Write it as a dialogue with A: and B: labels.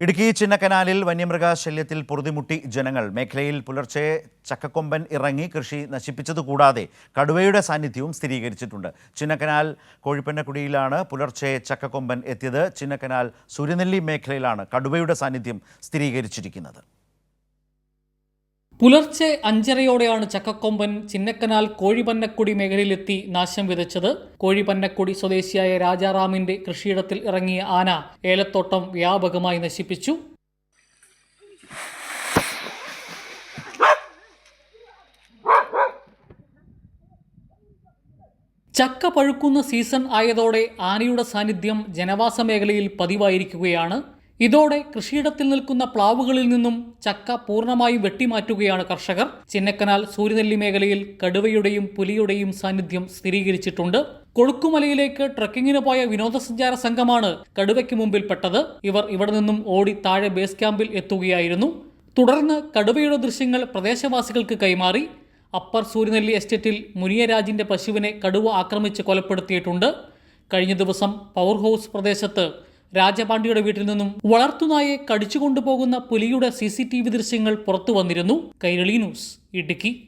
A: ഇടുക്കി ചിന്നക്കനാലിൽ വന്യമൃഗശല്യത്തിൽ പൊറുതിമുട്ടി ജനങ്ങൾ. മേഖലയിൽ പുലർച്ചെ ചക്കക്കൊമ്പൻ ഇറങ്ങി കൃഷി നശിപ്പിച്ചതുകൂടാതെ കടുവയുടെ സാന്നിധ്യവും സ്ഥിരീകരിച്ചിട്ടുണ്ട്. ചിന്നക്കനാൽ കോഴിപ്പന്നക്കുടിയിലാണ് പുലർച്ചെ ചക്കക്കൊമ്പൻ എത്തിയത്. ചിന്നക്കനാൽ സൂര്യനെല്ലി മേഖലയിലാണ് കടുവയുടെ സാന്നിധ്യം സ്ഥിരീകരിച്ചിരിക്കുന്നത്.
B: പുലർച്ചെ അഞ്ചരയോടെയാണ് ചക്കക്കൊമ്പൻ ചിന്നക്കനാൽ കോഴിപന്നക്കുടി മേഖലയിലെത്തി നാശം വിതച്ചത്. കോഴിപന്നക്കുടി സ്വദേശിയായ രാജാറാമിന്റെ കൃഷിയിടത്തിൽ ഇറങ്ങിയ ആന ഏലത്തോട്ടം വ്യാപകമായി നശിപ്പിച്ചു. ചക്ക പഴുക്കുന്ന സീസൺ ആയതോടെ ആനയുടെ സാന്നിധ്യം ജനവാസ മേഖലയിൽ പതിവായിരിക്കുകയാണ്. ഇതോടെ കൃഷിയിടത്തിൽ നിൽക്കുന്ന പ്ലാവുകളിൽ നിന്നും ചക്ക പൂർണമായും വെട്ടിമാറ്റുകയാണ് കർഷകർ. ചിന്നക്കനാൽ സൂര്യനെല്ലി മേഖലയിൽ കടുവയുടെയും പുലിയുടെയും സാന്നിധ്യം സ്ഥിരീകരിച്ചിട്ടുണ്ട്. കൊളുക്കുമലയിലേക്ക് ട്രക്കിങ്ങിന് പോയ വിനോദസഞ്ചാര സംഘമാണ് കടുവയ്ക്ക് മുമ്പിൽപ്പെട്ടത്. ഇവർ ഇവിടെ നിന്നും ഓടി താഴെ ബേസ് ക്യാമ്പിൽ എത്തുകയായിരുന്നു. തുടർന്ന് കടുവയുടെ ദൃശ്യങ്ങൾ പ്രദേശവാസികൾക്ക് കൈമാറി. അപ്പർ സൂര്യനെല്ലി എസ്റ്റേറ്റിൽ മുനിയരാജിന്റെ പശുവിനെ കടുവ ആക്രമിച്ച് കൊലപ്പെടുത്തിയിട്ടുണ്ട്. കഴിഞ്ഞ ദിവസം പവർ ഹൗസ് പ്രദേശത്ത് രാജപാണ്ഡ്യയുടെ വീട്ടിൽ നിന്നും വളർത്തുനായെ കടിച്ചുകൊണ്ടുപോകുന്ന പുലിയുടെ സി സി ടി വി ദൃശ്യങ്ങൾ പുറത്തു വന്നിരുന്നു. കൈരളി ന്യൂസ് ഇടുക്കി.